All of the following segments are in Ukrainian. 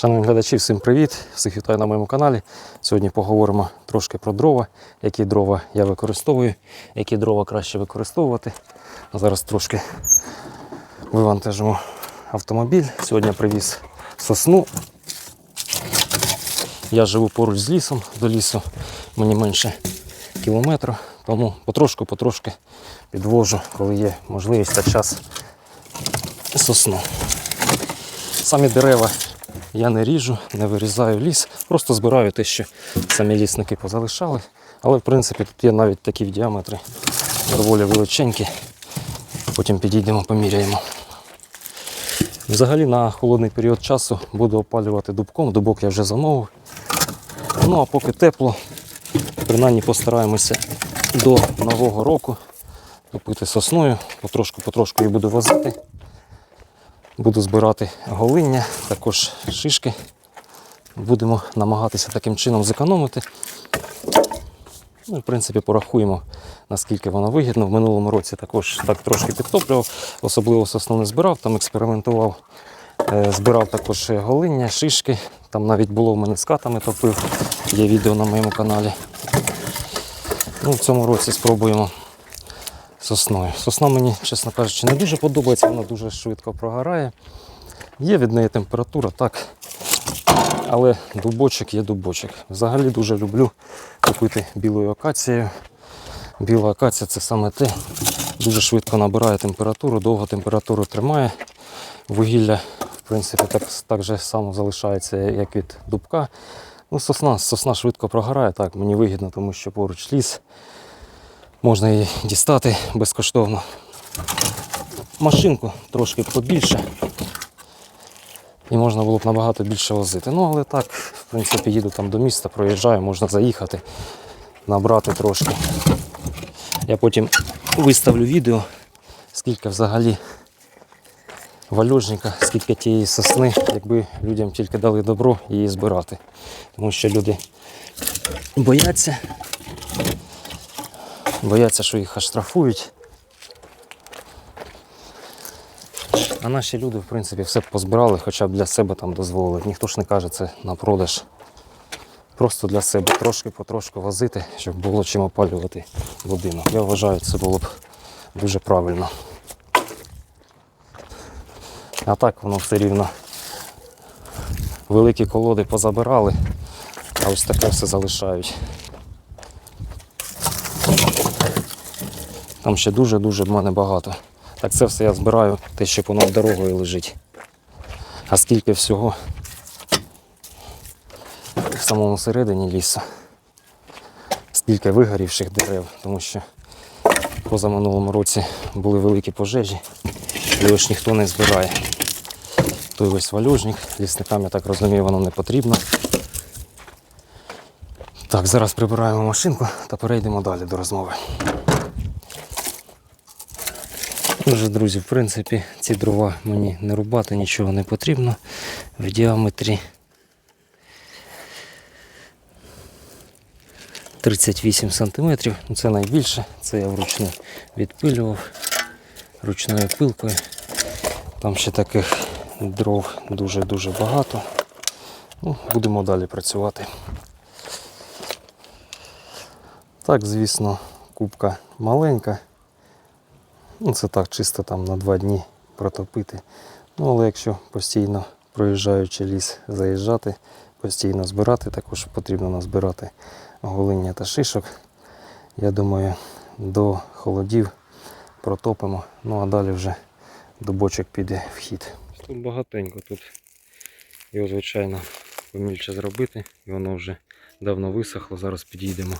Шановні глядачі, всім привіт! Всіх вітаю на моєму каналі. Сьогодні поговоримо трошки про дрова, які дрова я використовую, які дрова краще використовувати. Зараз трошки вивантажимо автомобіль. Сьогодні привіз сосну. Я живу поруч з лісом, до лісу мені менше кілометру, тому потрошку-потрошки підвожу, коли є можливість та час сосну. Самі дерева я не ріжу, не вирізаю ліс, просто збираю те, що самі лісники позалишали. Але в принципі тут є навіть такі в діаметрі доволі величенькі. Потім підійдемо, поміряємо. Взагалі на холодний період часу буду опалювати дубком, дубок я вже замовив. Ну а поки тепло, принаймні постараємося до Нового року купити сосною, потрошку-потрошку її буду возити. Буду збирати голиння, також шишки. Будемо намагатися таким чином зекономити. Ну, в принципі, порахуємо, наскільки воно вигідно. В минулому році також так трошки підтоплював, особливо сосну не збирав, там експериментував. Е, Збирав також голиння, шишки. Там навіть було в мене з катами топив. Є відео на моєму каналі. Ну, в цьому році спробуємо сосною. Сосна мені, чесно кажучи, не дуже подобається, вона дуже швидко прогорає. Є від неї температура, так. Але дубочок є дубочок. Взагалі дуже люблю купити білою акацією. Біла акація це саме те. Дуже швидко набирає температуру, довго температуру тримає. Вугілля, в принципі, так, так же само залишається, як від дубка. Ну, сосна, сосна швидко прогорає, так, мені вигідно, тому що поруч ліс. Можна її дістати безкоштовно. Машинку трошки побільше. І можна було б набагато більше возити. Ну, але так, в принципі, їду там до міста, проїжджаю, можна заїхати, набрати трошки. Я потім виставлю відео, скільки взагалі вальожника, скільки тієї сосни, якби людям тільки дали добро її збирати. Тому що люди бояться, бояться, що їх оштрафують. А наші люди, в принципі, все позбирали, хоча б для себе там дозволили. Ніхто ж не каже це на продаж. Просто для себе трошки потрошку возити, щоб було чим опалювати будинок. Я вважаю, це було б дуже правильно. А так воно все рівно. Великі колоди позабирали, а ось таке все залишають. Там ще дуже-дуже в мене багато. Так це все я збираю, те, що понад дорогою лежить. А скільки всього в самому середині лісу, скільки вигорівших дерев, тому що позаминулому році були великі пожежі, його ж ніхто не збирає. Той весь валюжник, лісникам, я так розумію, воно не потрібно. Так, зараз прибираємо машинку та перейдемо далі до розмови. Отже, друзі, в принципі, ці дрова мені не рубати, нічого не потрібно. В діаметрі 38 см. Це найбільше. Це я вручну відпилював ручною пилкою. Там ще таких дров дуже-дуже багато. Ну, будемо далі працювати. Так, звісно, кубка маленька. Ну, це так, чисто там на два дні протопити. Ну, але якщо постійно проїжджаючи ліс, заїжджати, постійно збирати, також потрібно назбирати голиння та шишок. Я думаю, до холодів протопимо, ну а далі вже дубочок піде в хід. Тут багатенько, тут його, звичайно, помільче зробити, і воно вже давно висохло. Зараз підійдемо.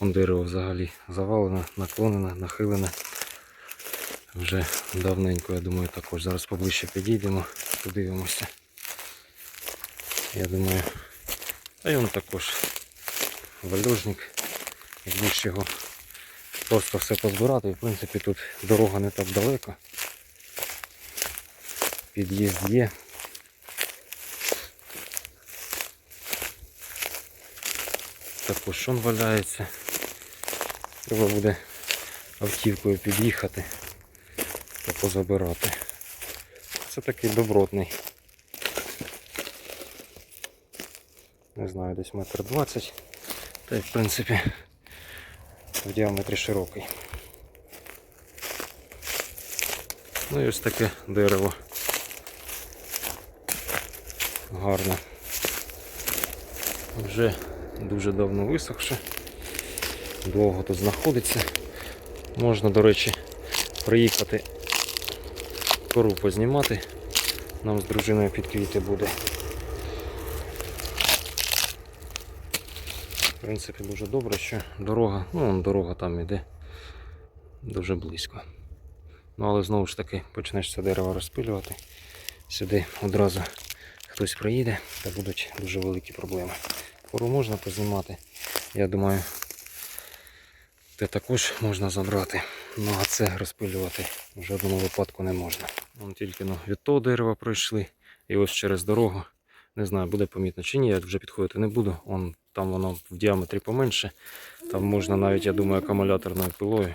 Вон дерево взагалі завалене, наклонене, нахилене. Вже давненько, я думаю, також. Зараз поближче підійдемо, подивимося. Я думаю, а й він також вальожник. Якби ж його просто все позбирати. В принципі, тут дорога не так далеко. Під'їзд є. Також шон валяється. Треба буде автівкою під'їхати та позабирати. Це такий добротний Не знаю, десь метр двадцять. Та й в принципі в діаметрі широкий. Ну і ось таке дерево. Гарне. Вже дуже давно висохше. Довго тут знаходиться. Можна, до речі, приїхати кору познімати. Нам з дружиною під квіти буде. В принципі, дуже добре, що дорога, ну дорога там іде дуже близько. Ну але знову ж таки почнеш це дерево розпилювати. Сюди одразу хтось приїде та будуть дуже великі проблеми. Кору можна познімати. Я думаю, те також можна забрати. Ну а це розпилювати в жодному випадку не можна. Вон тільки ну, від того дерева пройшли. І ось через дорогу. Не знаю, буде помітно чи ні, я вже підходити не буду. Он, там воно в діаметрі поменше. Там можна навіть, я думаю, акумуляторною пилою.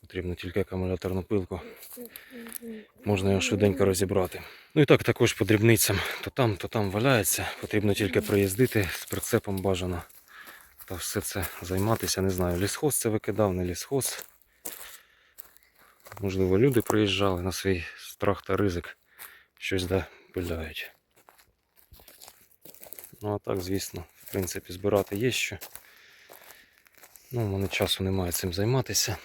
Потрібно тільки акумуляторну пилку. Можна його швиденько розібрати. Ну і так також по дрібницям. То там, то там валяється. Потрібно тільки приїздити з прицепом бажано. Та все це займатися. Не знаю, лісхоз це викидав, не лісхоз. Можливо, люди приїжджали на свій страх та ризик. Щось да. Ну а так, звісно, в принципі, збирати є що. Ну, у мене часу немає цим займатися.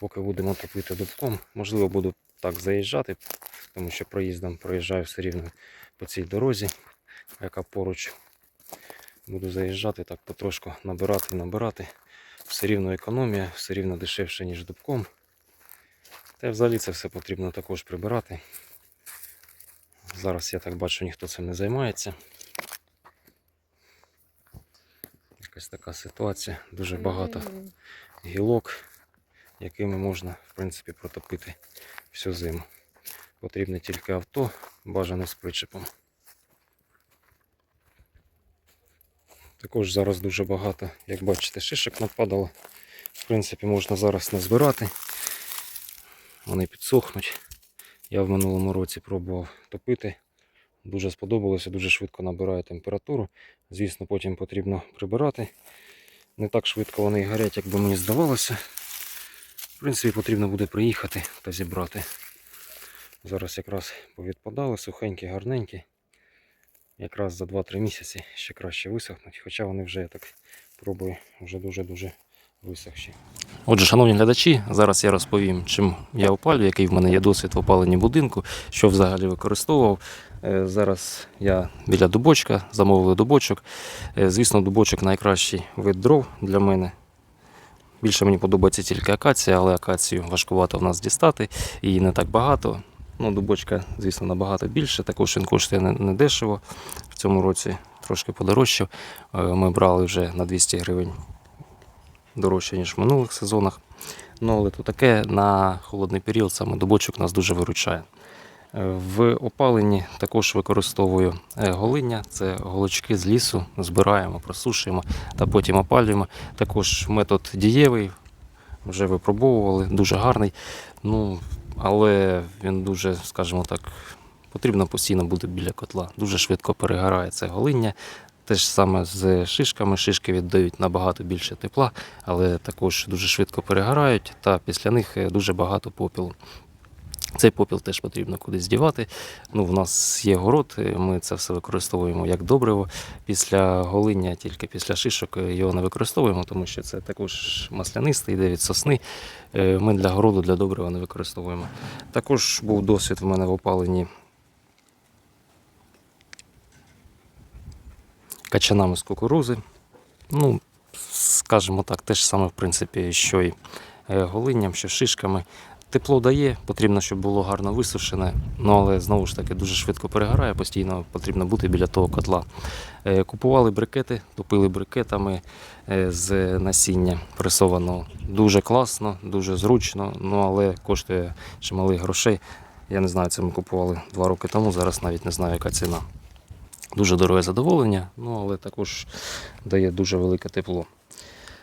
Поки будемо топити дубком. Можливо, буду так заїжджати, тому що проїздом проїжджаю все рівно по цій дорозі, яка поруч. Буду заїжджати, так потрошку набирати, набирати. Все рівно економія, все рівно дешевше, ніж дубком. Та взагалі це все потрібно також прибирати. Зараз я так бачу, ніхто цим не займається. Якась така ситуація. Дуже багато гілок, якими можна, в принципі, протопити всю зиму. Потрібне тільки авто, бажано з причепом. Також зараз дуже багато, як бачите, шишок нападало. В принципі, можна зараз назбирати. Вони підсохнуть. Я в минулому році пробував топити. Дуже сподобалося, дуже швидко набирає температуру. Звісно, потім потрібно прибирати. Не так швидко вони горять, як би мені здавалося. В принципі, потрібно буде приїхати та зібрати. Зараз якраз повідпадали, сухенькі, гарненькі. Якраз за 2-3 місяці ще краще висохнуть. Хоча вони вже, я так пробую, вже дуже-дуже висохші. Отже, шановні глядачі, зараз я розповім, чим я опалюю, який в мене є досвід в опаленні будинку, що взагалі використовував. Е, Зараз я біля дубочка, замовили дубочок. Е, Звісно, дубочок найкращий вид дров для мене. Більше мені подобається тільки акація, але акацію важкувато в нас дістати, її не так багато. Ну, дубочка, звісно, набагато більше. Також він коштує не, дешево. В цьому році трошки подорожчав. Е, Ми брали вже на 200 гривень дорожче, ніж в минулих сезонах. Ну, але то таке на холодний період саме дубочок нас дуже виручає. Е, В опаленні також використовую е, голиння, це голочки з лісу, збираємо, просушуємо та потім опалюємо. Також метод дієвий, вже випробовували, дуже гарний. Ну, але він дуже, скажімо так, потрібно постійно бути біля котла. Дуже швидко перегорає це голиння. Те ж саме з шишками. Шишки віддають набагато більше тепла, але також дуже швидко перегорають, та після них е, дуже багато попілу. Цей попіл теж потрібно кудись дівати. Ну, в нас є город, е, ми це все використовуємо як добриво. Після голиння, тільки після шишок е, його не використовуємо, тому що це також маслянистий, йде від сосни. Ми для городу, для добрива не використовуємо. Також був досвід в мене в опаленні качанами з кукурузи. Ну, скажімо так, те ж саме, в принципі, що й е, голинням, що шишками. Тепло дає, потрібно, щоб було гарно висушене, ну але знову ж таки дуже швидко перегорає, постійно потрібно бути біля того котла. Е, Купували брикети, топили брикетами е, з насіння пресованого. Дуже класно, дуже зручно, ну але коштує чималих грошей. Я не знаю, це ми купували два роки тому, зараз навіть не знаю, яка ціна. Дуже дороге задоволення, ну але також дає дуже велике тепло.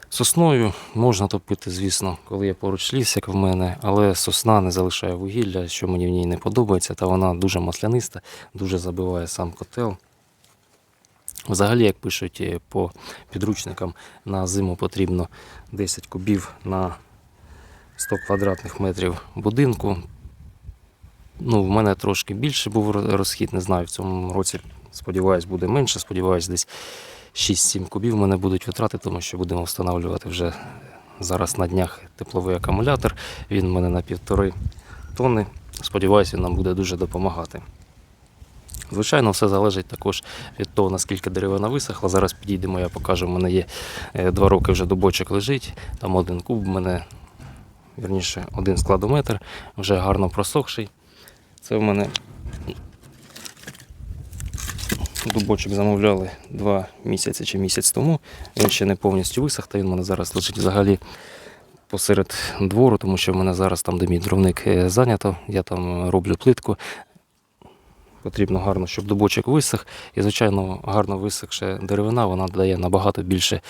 Сосною можна топити, звісно, коли є поруч ліс, як в мене, але сосна не залишає вугілля, що мені в ній не подобається, та вона дуже масляниста, дуже забиває сам котел. Взагалі, як пишуть е, по підручникам, на зиму потрібно 10 кубів на 100 квадратних метрів будинку. Ну, в мене трошки більше був розхід, не знаю, в цьому році, сподіваюсь, буде менше. Сподіваюсь, десь 6-7 кубів мене будуть витрати, тому що будемо встановлювати вже зараз на днях тепловий акумулятор. Він в мене на півтори тонни. Сподіваюсь, він нам буде дуже допомагати. Звичайно, все залежить також від того, наскільки деревина висохла. Зараз підійдемо, я покажу. У мене є е, два роки вже дубочок лежить. Там один куб, в мене, вірніше, один складометр, вже гарно просохший. Це в мене дубочок замовляли два місяці чи місяць тому. Він ще не повністю висох, та він в мене зараз лежить взагалі посеред двору, тому що в мене зараз там, де мій дровник е, зайнято, я там роблю плитку. Потрібно гарно, щоб дубочок висох. І, звичайно, гарно висохша деревина, вона дає набагато більше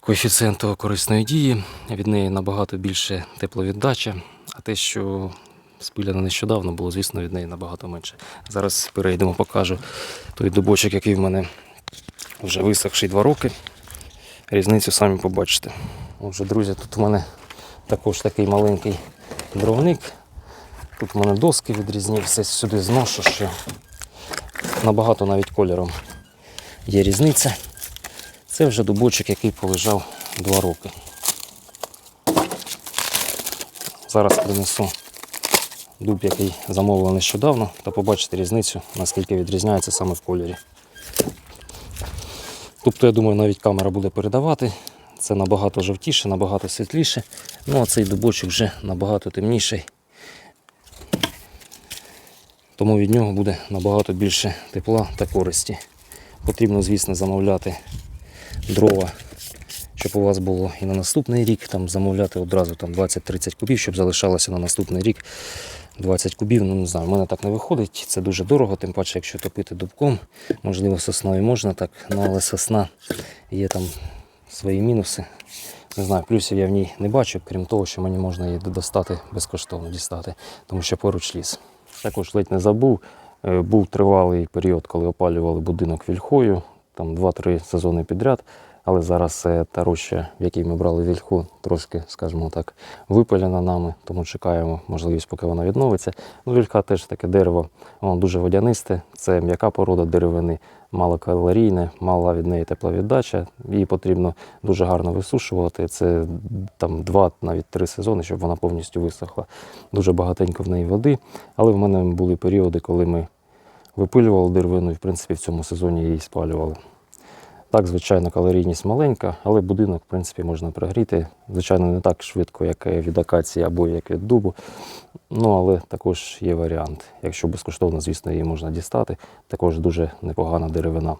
коефіцієнту корисної дії, від неї набагато більше тепловіддача, а те, що спиляно нещодавно, було, звісно, від неї набагато менше. Зараз перейдемо, покажу той дубочок, який в мене вже висохший два роки. Різницю самі побачите. Отже, друзі, тут у мене також такий маленький дровник. Тут у мене доски відрізні, все сюди зношу, що набагато навіть кольором є різниця. Це вже дубочок, який полежав два роки. Зараз принесу дуб, який замовив нещодавно, та побачите різницю, наскільки відрізняється саме в кольорі. Тобто, я думаю, навіть камера буде передавати. Це набагато жовтіше, набагато світліше. Ну а цей дубочок вже набагато темніший. Тому від нього буде набагато більше тепла та користі. Потрібно, звісно, замовляти дрова, щоб у вас було і на наступний рік, там замовляти одразу там 20-30 кубів, щоб залишалося на наступний рік 20 кубів. Ну не знаю, в мене так не виходить. Це дуже дорого, тим паче, якщо топити дубком, можливо, сосною можна так, ну але сосна є там свої мінуси. Не знаю, плюсів я в ній не бачу, крім того, що мені можна її достати безкоштовно дістати, тому що поруч ліс. Також ледь не забув. е, Був тривалий період, коли опалювали будинок вільхою, там 2-3 сезони підряд. Але зараз е, та роща, в якій ми брали вільху, трошки, скажімо так, випалена нами, тому чекаємо можливість, поки вона відновиться. Ну, вільха теж таке дерево, воно дуже водянисте, це м'яка порода деревини, малокалорійне, мала від неї тепловіддача. Її потрібно дуже гарно висушувати. Це там два, навіть три сезони, щоб вона повністю висохла. Дуже багатенько в неї води. Але в мене були періоди, коли ми випилювали деревину і, в принципі, в цьому сезоні її спалювали. Так, звичайно, калорійність маленька, але будинок, в принципі, можна прогріти. Звичайно, не так швидко, як е, від акації або як від дубу. Ну, але також є варіант. Якщо безкоштовно, звісно, її можна дістати. Також дуже непогана деревина.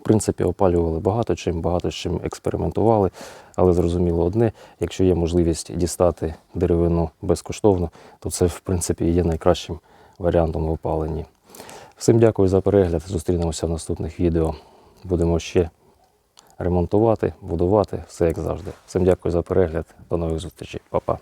В принципі, опалювали багато чим, багато чим експериментували, але зрозуміло одне, якщо є можливість дістати деревину безкоштовно, то це, в принципі, є найкращим варіантом в опаленні. Всім дякую за перегляд. Зустрінемося в наступних відео. Будемо ще ремонтувати, будувати, все як завжди. Всім дякую за перегляд. До нових зустрічей. Па-па.